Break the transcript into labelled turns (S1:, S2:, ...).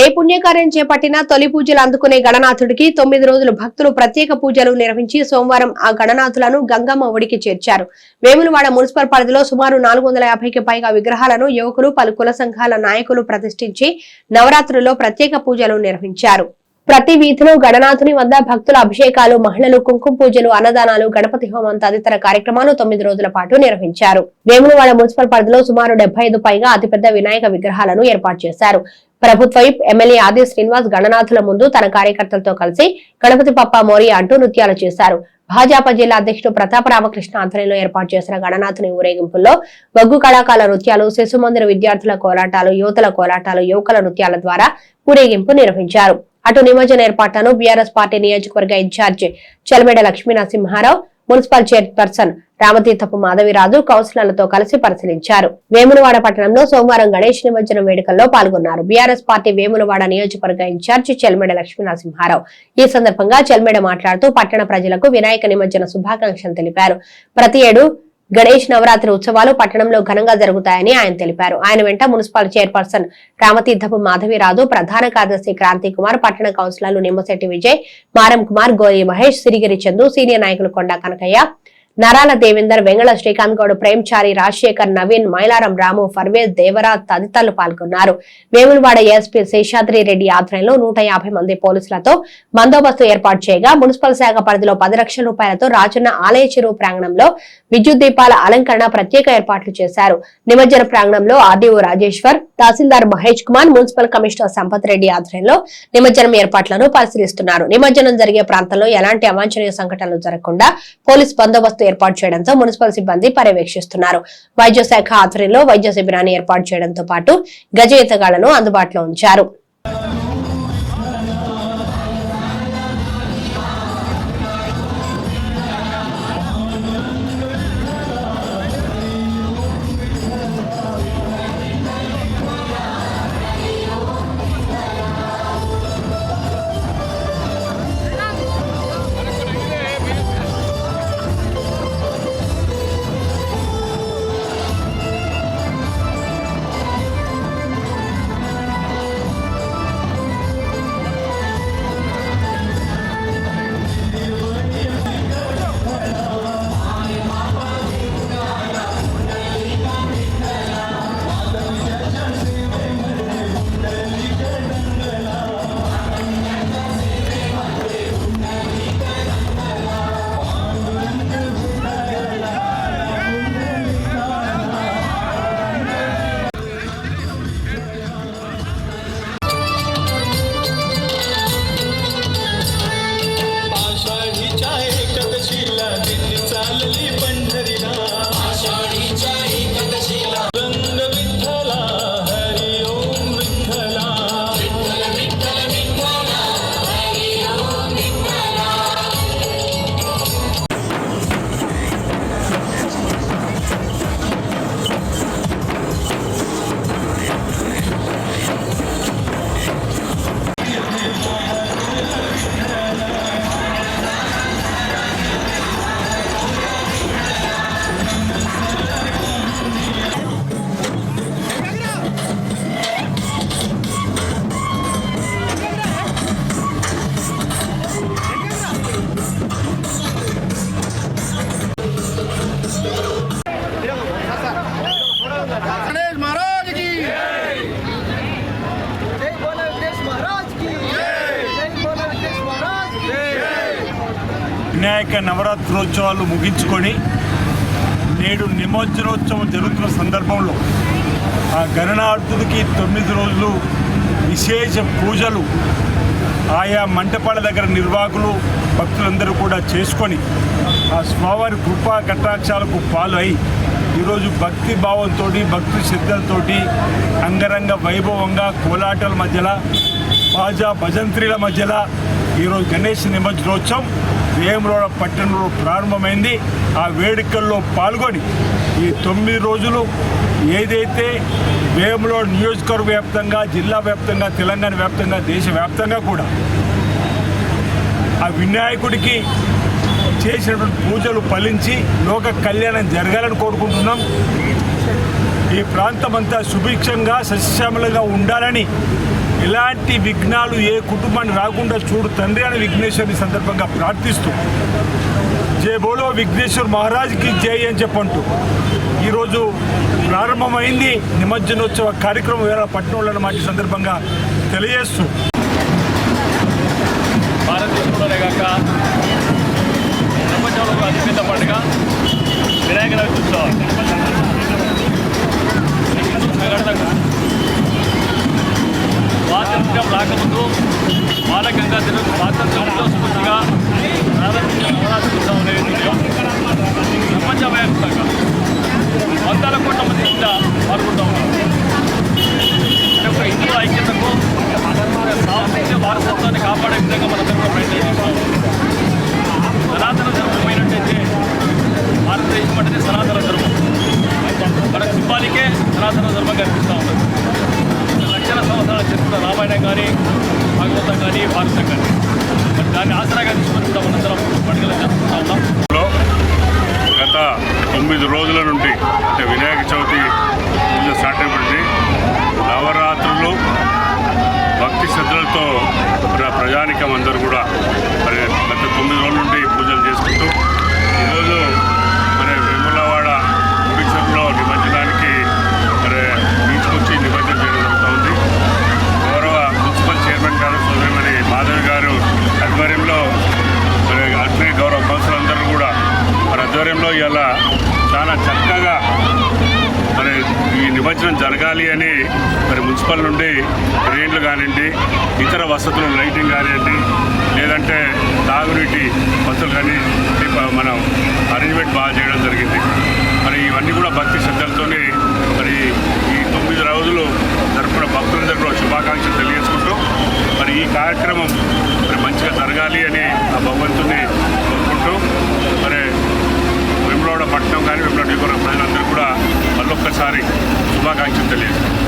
S1: ఏ పుణ్యకార్యం చేపట్టినా తొలి పూజలు అందుకునే గణనాథుడికి తొమ్మిది రోజులు భక్తులు ప్రత్యేక పూజలు నిర్వహించి సోమవారం ఆ గణనాథులను గంగమ్మ ఒడికి చేర్చారు. వేములవాడ మున్సిపల్ పరిధిలో సుమారు నాలుగు వందల యాభైకి పైగా విగ్రహాలను యువకులు పలు కుల సంఘాల నాయకులు ప్రతిష్ఠించి నవరాత్రుల్లో ప్రత్యేక పూజలు నిర్వహించారు. ప్రతి వీధిలో గణనాథుని వద్ద భక్తుల అభిషేకాలు మహిళలు కుంకుమ పూజలు అన్నదానాలు గణపతి హోమం తదితర కార్యక్రమాలు తొమ్మిది రోజుల పాటు నిర్వహించారు. వేములవాడ మున్సిపల్ పరిధిలో సుమారు డెబ్బై ఐదు పైగా అతిపెద్ద వినాయక విగ్రహాలను ఏర్పాటు చేశారు. ప్రభుత్వ ఎమ్మెల్యే ఆది శ్రీనివాస్ గణనాథుల ముందు తన కార్యకర్తలతో కలిసి గణపతి పప్ప మోరి అంటూ నృత్యాలు చేశారు. భాజపా జిల్లా అధ్యక్షుడు ప్రతాప రామకృష్ణ ఆధ్వర్యంలో ఏర్పాటు చేసిన గణనాథుని ఊరేగింపుల్లో వగ్గు కళాకాల నృత్యాలు శిశు మందిర విద్యార్థుల కోలాటాలు యువతల కోలాటాలు యువకుల నృత్యాల ద్వారా ఊరేగింపు నిర్వహించారు. అటు నిమజ్జన ఏర్పాట్లను బీఆర్ఎస్ పార్టీ నియోజకవర్గ in-charge Chalameda Lakshminarasimharao municipal chairperson Ramatheerthapu Madhaviraju కౌన్సిలర్లతో కలిసి పరిశీలించారు. వేములవాడ పట్టణంలో సోమవారం గణేష్ నిమజ్జనం వేడుకల్లో పాల్గొన్నారు. బీఆర్ఎస్ పార్టీ వేములవాడ నియోజకవర్గ ఇన్ఛార్జి చెల్మెడ లక్ష్మీనరసింహారావు. ఈ సందర్భంగా చెల్మెడ మాట్లాడుతూ పట్టణ ప్రజలకు వినాయక నిమజ్జన శుభాకాంక్షలు తెలిపారు. ప్రతి ఏడు గణేష్ నవరాత్రి ఉత్సవాలు పట్టణంలో ఘనంగా జరుగుతాయని ఆయన తెలిపారు. ఆయన వెంట మున్సిపల్ చైర్పర్సన్ రామతీర్థపు మాధవిరాజు ప్రధాన కార్యదర్శి క్రాంతి కుమార్ పట్టణ కౌన్సిలర్లు నిమ్మశెట్టి విజయ్ మారం కుమార్ గోరి మహేష్ సిరిగిరి చందు సీనియర్ నాయకులు కొండా కనకయ్య నరాల దేవేందర్ వెంగళ శ్రీకాంత్ గౌడ్ ప్రేమ్చారి రాజశేఖర్ నవీన్ మైలారం రాము ఫర్వేజ్ దేవరాజ్ తదితరులు పాల్గొన్నారు. వేములవాడ ఎస్పీ శేషాద్రి రెడ్డి ఆధ్వర్యంలో నూట మంది పోలీసులతో బందోబస్తు ఏర్పాటు చేయగా మున్సిపల్ శాఖ పరిధిలో పది లక్షల రూపాయలతో రాజన్న ఆలయ చెరువు ప్రాంగణంలో విద్యుత్ దీపాల అలంకరణ ప్రత్యేక ఏర్పాట్లు చేశారు. నిమజ్జన ప్రాంగణంలో ఆర్డీఓ రాజేశ్వర్ తహసీల్దార్ మహేష్ కుమార్ మున్సిపల్ కమిషనర్ సంపత్ రెడ్డి ఆధ్వర్యంలో నిమజ్జనం ఏర్పాట్లను పరిశీలిస్తున్నారు. నిమజ్జనం జరిగే ప్రాంతంలో ఎలాంటి అవాంఛనీయ సంఘటనలు జరగకుండా పోలీస్ బందోబస్తు ఏర్పాటు చేయడంతో మున్సిపల్ సిబ్బంది పర్యవేక్షిస్తున్నారు. వైద్య శాఖ ఆధ్వర్యంలో వైద్య శిబిరాన్ని ఏర్పాటు చేయడంతో పాటు గజ ఈతగాళ్ళను అందుబాటులో ఉంచారు.
S2: వినాయక నవరాత్రోత్సవాలు ముగించుకొని నేడు నిమజ్జనోత్సవం జరుగుతున్న సందర్భంలో ఆ గణనార్థుడికి తొమ్మిది రోజులు విశేష పూజలు ఆయా మంటపాల దగ్గర నిర్వాహకులు భక్తులందరూ కూడా చేసుకొని ఆ స్వామివారి కృపా కటాక్షాలకు పాలు అయి ఈరోజు భక్తి భావంతో భక్తి శ్రద్ధలతోటి అంగరంగ వైభవంగా కోలాటల మధ్యలో బాజా భజంత్రీల మధ్యలో ఈరోజు గణేష్ నిమజ్జనోత్సవం వేములవాడ పట్టణంలో ప్రారంభమైంది. ఆ వేడుకల్లో పాల్గొని ఈ తొమ్మిది రోజులు ఏదైతే వేములవాడ నియోజకవర్గ వ్యాప్తంగా జిల్లా వ్యాప్తంగా తెలంగాణ వ్యాప్తంగా దేశవ్యాప్తంగా కూడా ఆ వినాయకుడికి చేసినటువంటి పూజలు ఫలించి లోక కళ్యాణం జరగాలని కోరుకుంటున్నాం. ఈ ప్రాంతం అంతా సుభిక్షంగా సస్యశ్యామలంగా ఉండాలని ఇలాంటి విఘ్నాలు ఏ కుటుంబాన్ని రాకుండా చూడు. తండ్రి అని విఘ్నేశ్వరుని సందర్భంగా ప్రార్థిస్తూ జై బోలో విఘ్నేశ్వర్ మహారాజ్కి జై అని చెప్పంటూ ఈరోజు ప్రారంభమైంది నిమజ్జనోత్సవ కార్యక్రమం వేళ పట్టణంలో అన్నమాట సందర్భంగా తెలియజేస్తూ.
S3: భారతదేశంలోనే కాక ప్రపంచంలో అతిపెద్ద పండుగ. వినాయక చవితి ఉత్సవం. భాగవతం కానీ. మరి దాన్ని ఆసరాగా తీసుకొని కూడా మనందరం పండుగలు జరుపుకుంటా ఉన్నాం.
S4: గత తొమ్మిది రోజుల నుండి అంటే వినాయక చవితి పూజ స్టార్ట్ అయిపోయింది. నవరాత్రులు భక్తి శ్రద్ధలతో ప్రజానికం అందరూ కూడా మరి గత తొమ్మిది రోజుల నుండి పూజలు చేసుకుంటూ ఈరోజు మరి వేములవాడ గుడిచెరులో నిమజ్జనానికి మరి తీసుకొచ్చి నిమజ్జనం చేయడం జరుగుతూ ఉంది గౌరవ మున్సిపల్ చైర్మన్ గారు సోదరిమణి మాధవి గారు ఆధ్వర్యంలో మరి అట్లే గౌరవ కౌన్సిల్ అందరూ కూడా మరి ఆధ్వర్యంలో ఇలా చాలా చక్కగా మరి ఈ నిమజ్జనం జరగాలి అని మరి మున్సిపల్ నుండి ట్రైన్లు కానివ్వండి ఇతర వసతులు లైటింగ్ కానివ్వండి లేదంటే తాగునీటి వసతులు కానీ మనం అరేంజ్మెంట్ బాగా చేయడం జరిగింది. మరి ఇవన్నీ కూడా భక్తి శ్రద్ధలతోనే మరి ఈ తొమ్మిది రోజులు జరుపుకున్న భక్తులందరూ కూడా శుభాకాంక్షలు తెలియజేసుకుంటూ మరి ఈ కార్యక్రమం మరి మంచిగా జరగాలి అని ఆ భగవంతుని పట్టణం కానీ విప్లవ ప్రజలందరూ కూడా మళ్ళొక్కసారి శుభాకాంక్షలు తెలియజేస్తాం